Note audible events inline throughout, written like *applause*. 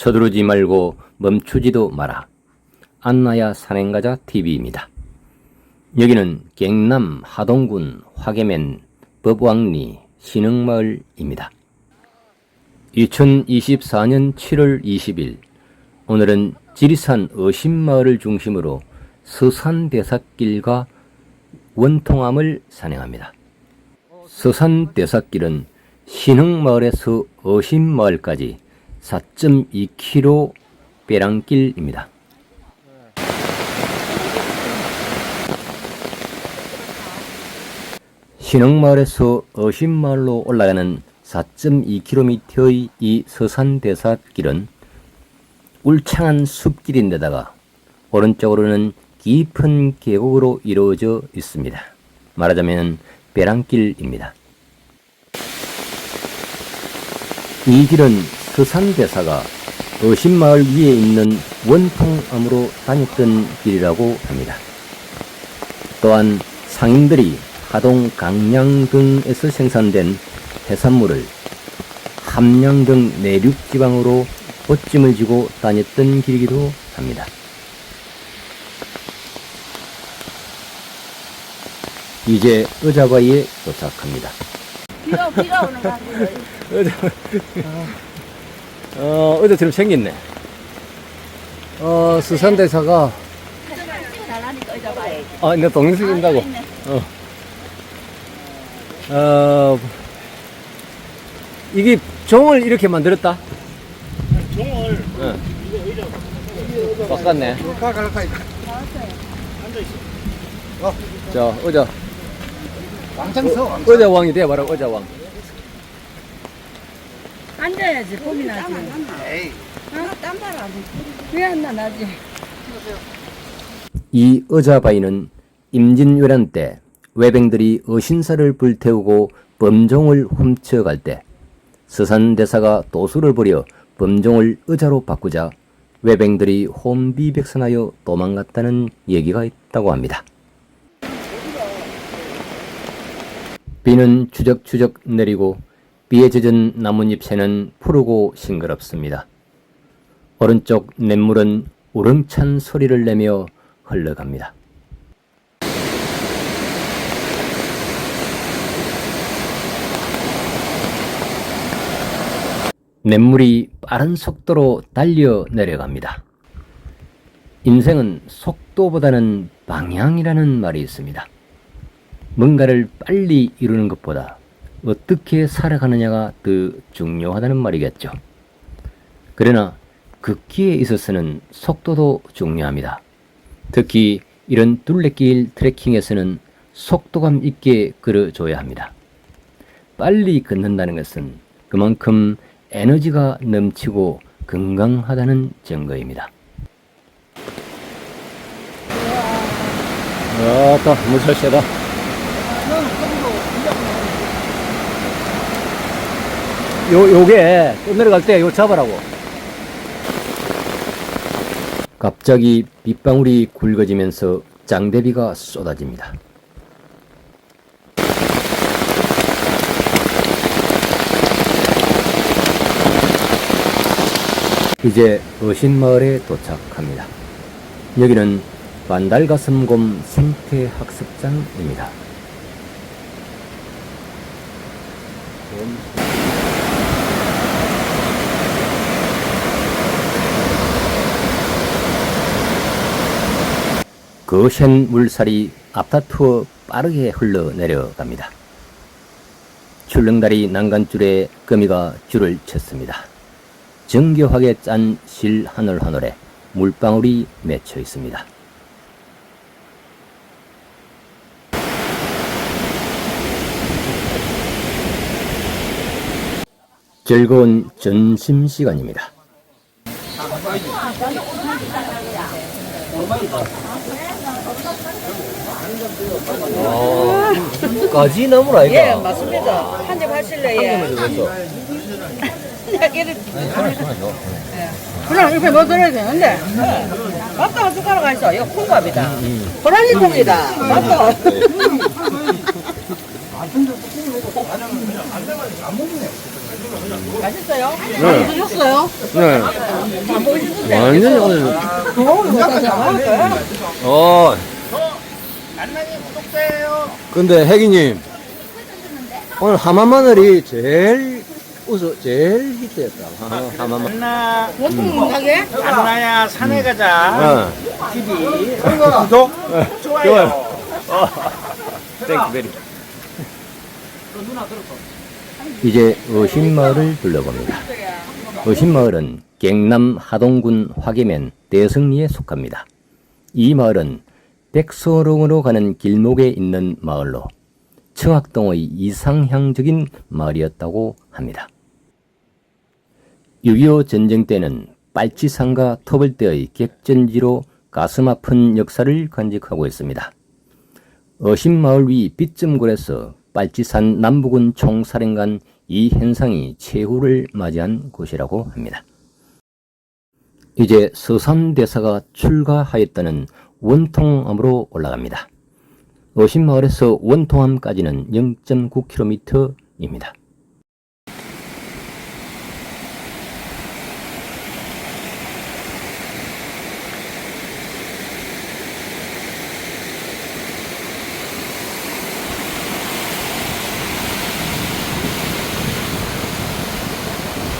서두르지 말고 멈추지도 마라. 안나야 산행가자 TV입니다. 여기는 경남 하동군 화계면 법왕리 신흥마을입니다. 2024년 7월 20일 오늘은 지리산 어신마을을 중심으로 서산대사길과 원통암을 산행합니다. 서산대사길은 신흥마을에서 어신마을까지 4.2km 배랑길입니다. 신흥마을에서 어신마을로 올라가는 4.2km의 이 서산대사길은 울창한 숲길인데다가 오른쪽으로는 깊은 계곡으로 이루어져 있습니다. 말하자면 배랑길입니다. 이 길은 서산대사가 어신마을 위에 있는 원통암으로 다녔던 길이라고 합니다. 또한 상인들이 하동 강양 등에서 생산된 해산물을 함양 등 내륙 지방으로 옷짐을 지고 다녔던 길이기도 합니다. 이제 의자바위에 도착합니다. 비가 비가 오는 거 같아요. *laughs* 어, 의자처럼 생겼네. 어, 수산대사가. 아, 내 동영상 찍는다고. 있네. 어, 이게 종을 이렇게 만들었다? 종을? 응. 바꿨네. 자, 의자. 왕창서 의자왕이 돼봐라, 의자왕. 앉아야지 봄이 나지. 에이 왜안 나, 나지? 이 의자바위는 임진왜란 때 외병들이 어신사를 불태우고 범종을 훔쳐갈 때 서산대사가 도수를 부려 범종을 의자로 바꾸자 외병들이 혼비백산하여 도망갔다는 얘기가 있다고 합니다. 비는 추적추적 내리고 비에 젖은 나뭇잎 새는 푸르고 싱그럽습니다. 오른쪽 냇물은 우렁찬 소리를 내며 흘러갑니다. 냇물이 빠른 속도로 달려 내려갑니다. 인생은 속도보다는 방향이라는 말이 있습니다. 뭔가를 빨리 이루는 것보다 어떻게 살아가느냐가 더 중요하다는 말이겠죠. 그러나 걷기에 있어서는 속도도 중요합니다. 특히 이런 둘레길 트레킹에서는 속도감 있게 걸어줘야 합니다. 빨리 걷는다는 것은 그만큼 에너지가 넘치고 건강하다는 증거입니다. 아따 물살 세다. 요 요게 또 내려갈 때 요 잡아라고. 갑자기 빗방울이 굵어지면서 장대비가 쏟아집니다. 이제 어신마을에 도착합니다. 여기는 반달가슴곰 생태학습장입니다. 거센 물살이 앞다투어 빠르게 흘러내려갑니다. 출렁다리 난간줄에 거미가 줄을 쳤습니다. 정교하게 짠 실 하늘 하늘에 물방울이 맺혀 있습니다. 즐거운 점심 시간입니다. 까지 나무라 이거. 예, 맞습니다. 한입 하실래, 예. 이야기를. *laughs* 그럼 이렇게 먹어야 되는데. 밥도 한 숟가락 있어. 이거 콩밥이다. 호랑이 콩이다. 밥도. 맛있어요? 네. 드셨어요? 네. 완전히 오늘, 먹을까요? 어. 안나님 구독자예요. 근데 혜기님, 오늘 하마마늘이 제일 웃어, 제일 히트했다. 하- 하마마늘. 안나 원통 가게? 안나야 산에 가자. 어. TV 구독 좋아요. 땡큐 베리. 이제 어신마을을 둘러봅니다. 어신마을은 경남 하동군 화계면 대성리에 속합니다. 이 마을은 백서롱으로 가는 길목에 있는 마을로 청학동의 이상향적인 마을이었다고 합니다. 6.25 전쟁 때는 빨치산과 터벌대의 객전지로 가슴 아픈 역사를 간직하고 있습니다. 어신마을 위 빗점골에서 빨치산 남부군 총사령관 이현상이 최후를 맞이한 곳이라고 합니다. 이제 서산대사가 출가하였다는 원통암으로 올라갑니다. 어신마을에서 원통암까지는 0.9km입니다.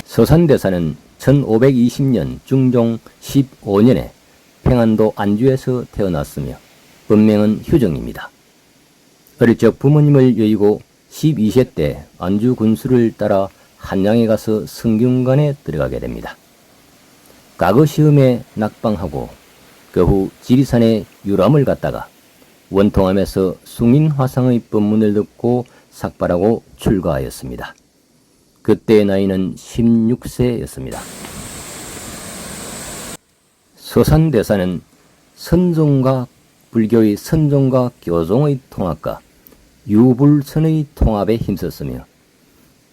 서산대사는 1520년 중종 15년에 평안도 안주에서 태어났으며 본명은 효정입니다. 어릴 적 부모님을 여의고 12세 때 안주 군수를 따라 한양에 가서 성균관에 들어가게 됩니다. 과거 시험에 낙방하고 그후 지리산에 유람을 갔다가 원통함에서 숭인화상의 법문을 듣고 삭발하고 출가하였습니다. 그때의 나이는 16세였습니다. 서산대사는 선종과 불교의 선종과 교종의 통합과 유불선의 통합에 힘썼으며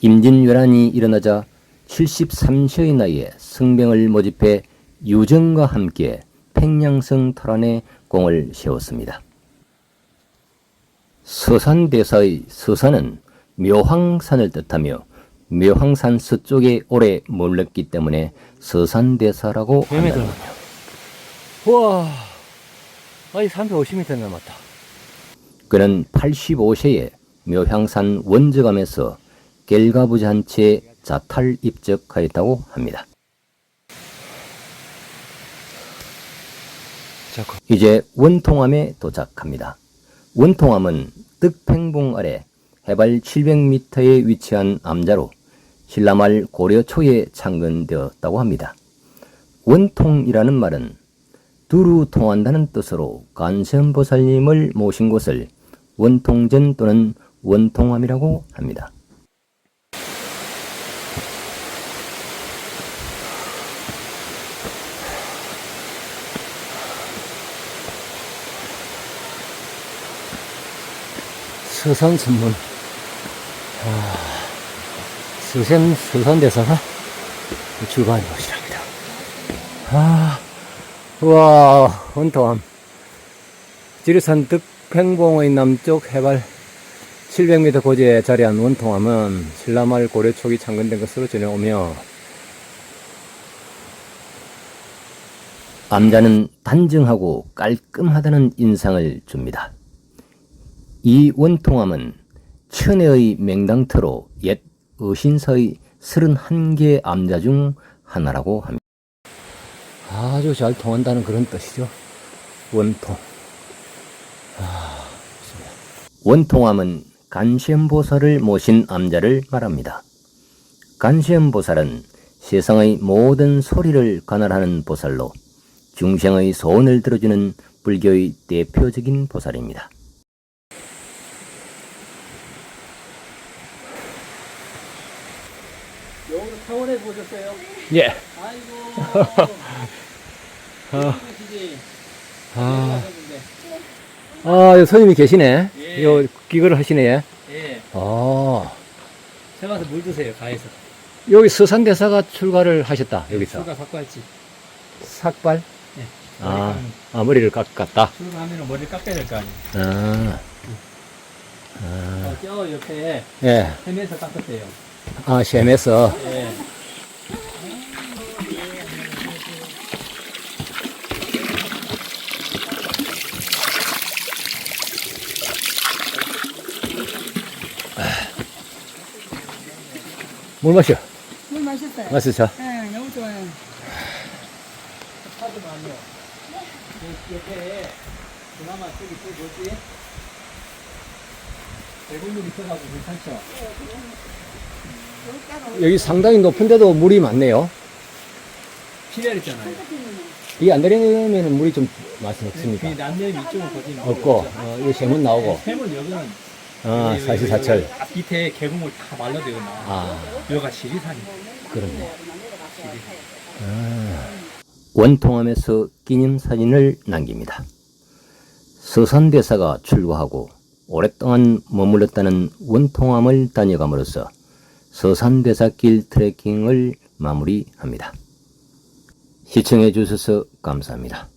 임진왜란이 일어나자 73세의 나이에 성병을 모집해 유정과 함께 팽량성 탈환에 공을 세웠습니다. 서산대사의 서산은 묘황산을 뜻하며 묘황산 서쪽에 오래 몰렸기 때문에 서산대사라고 한다. 우와, 아니 350m 남았다. 그는 85세에 묘향산 원저감에서 겔가부잔 채 자탈 입적하였다고 합니다. 이제 원통함에 도착합니다. 원통함은 득팽봉 아래 해발 700m에 위치한 암자로 신라말 고려 초에 창건되었다고 합니다. 원통이라는 말은 두루 통한다는 뜻으로 간세음보살님을 모신 곳을 원통전 또는 원통함이라고 합니다. 서산 선문. 아, 서산, 서산대사가 출발한 곳이랍니다. 아, 우와, 원통함. 지리산 득팽봉의 남쪽 해발 700m 고지에 자리한 원통함은 신라말 고려 초기 창건된 것으로 전해오며 암자는 단정하고 깔끔하다는 인상을 줍니다. 이 원통함은 천혜의 맹당터로 옛 어신서의 31개 암자 중 하나라고 합니다. 아주 잘 통한다는 그런 뜻이죠. 원통. 아. 원통함은 간시엄보살을 모신 암자를 말합니다. 간시엄보살은 세상의 모든 소리를 관할하는 보살로 중생의 소원을 들어주는 불교의 대표적인 보살입니다. 여기서 타원해 보셨어요? 예. 아이고. *laughs* 아, 하셨는데. 아, 선생님이 계시네. 예. 요 기거를 하시네. 예. 예. 아, 새 가서 물 드세요. 가에서. 여기 서산대사가 출가를 하셨다. 여기서 출가 삭발지. 삭발. 예. 아, 아 머리를 깎았다. 출가하면 머리를 깎아야 될 거 아니에요. 아, 어, 저 옆에 예. 헤매서 깎았대요. 아, 샘에서. 예. 물 마셔. 물 맛있어요. 맛있어. 네, 너무 좋아요. 하지만요. 그 옆에 그나마 저기 또 뭐지? 대골물 있어가지고 괜찮죠? 여기 상당히 높은데도 물이 많네요. 필요했잖아요. 이 안 내리면 물이 좀 맛이 없습니까? 그 남면 이쪽은 거진 없고, 어, 여기 샘은 나오고. 세문 여기는 아, 사시사철. 밑에 계곡물 다 말라들고 나와. 아, 여기가 지리산이. 그렇네. 원통함에서 기념 사진을 남깁니다. 서산대사가 출고하고 오랫동안 머물렀다는 원통함을 다녀감으로써 서산대사길 트레킹을 마무리합니다. 시청해 주셔서 감사합니다.